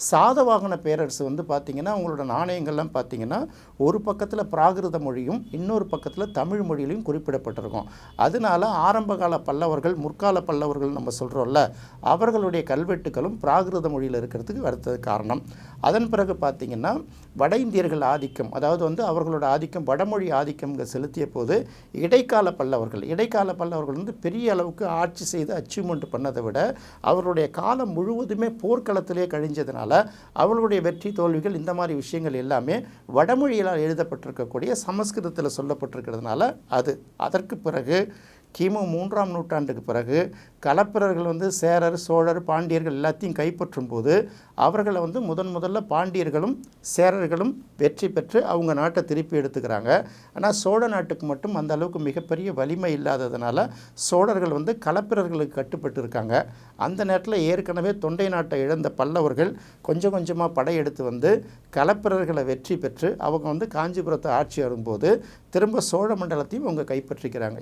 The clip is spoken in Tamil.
சாதவாகன பேரரசு வந்து பார்த்திங்கன்னா அவங்களோட நாணயங்கள்லாம் பார்த்திங்கன்னா ஒரு பக்கத்தில் பிராகிருத மொழியும் இன்னொரு பக்கத்தில் தமிழ் மொழியிலையும் குறிப்பிடப்பட்டிருக்கும். அதனால ஆரம்பகால பல்லவர்கள் முற்கால பல்லவர்கள் நம்ம சொல்கிறோம்ல அவர்களுடைய கல்வெட்டுகளும் பிராகிருத மொழியில் இருக்கிறதுக்கு வருத்தது காரணம். அதன் பிறகு பார்த்திங்கன்னா வட இந்தியர்கள் ஆதிக்கம் அதாவது வந்து அவர்களோட ஆதிக்கம் வடமொழி ஆதிக்கம் செலுத்திய போது இடைக்கால பல்லவர்கள் இடைக்கால பல்லவர்கள் வந்து பெரிய அளவுக்கு ஆட்சி செய்து அச்சீவ்மெண்ட் பண்ணதை விட அவர்களுடைய காலம் முழுவதுமே போர்க்களத்திலே கழிஞ்சதுனால அவர்களுடைய வெற்றி தோல்விகள் இந்த மாதிரி விஷயங்கள் எல்லாமே வடமொழியால் எழுதப்பட்டிருக்கக்கூடிய சமஸ்கிருதத்தில் சொல்லப்பட்டிருக்கிறதுனால அது அதற்கு பிறகு கிமு மூன்றாம் நூற்றாண்டுக்கு பிறகு களப்பிரர்கள் வந்து சேரர் சோழர் பாண்டியர்கள் எல்லாத்தையும் கைப்பற்றும் போது அவர்களை வந்து முதன் முதல்ல பாண்டியர்களும் சேரர்களும் வெற்றி பெற்று அவங்க நாட்டை திருப்பி எடுத்துக்கிறாங்க. ஆனால் சோழ நாட்டுக்கு மட்டும் அந்த அளவுக்கு மிகப்பெரிய வலிமை இல்லாததுனால சோழர்கள் வந்து களப்பிரர்களுக்கு கட்டுப்பட்டு இருக்காங்க அந்த நேரத்தில் ஏற்கனவே தொண்டை நாட்டை இழந்த பல்லவர்கள் கொஞ்சம் கொஞ்சமாக படையெடுத்து வந்து களப்பிரர்களை வெற்றி பெற்று அவங்க வந்து காஞ்சிபுரத்தை ஆட்சி வரும்போது திரும்ப சோழ மண்டலத்தையும் அவங்க கைப்பற்றிக்கிறாங்க.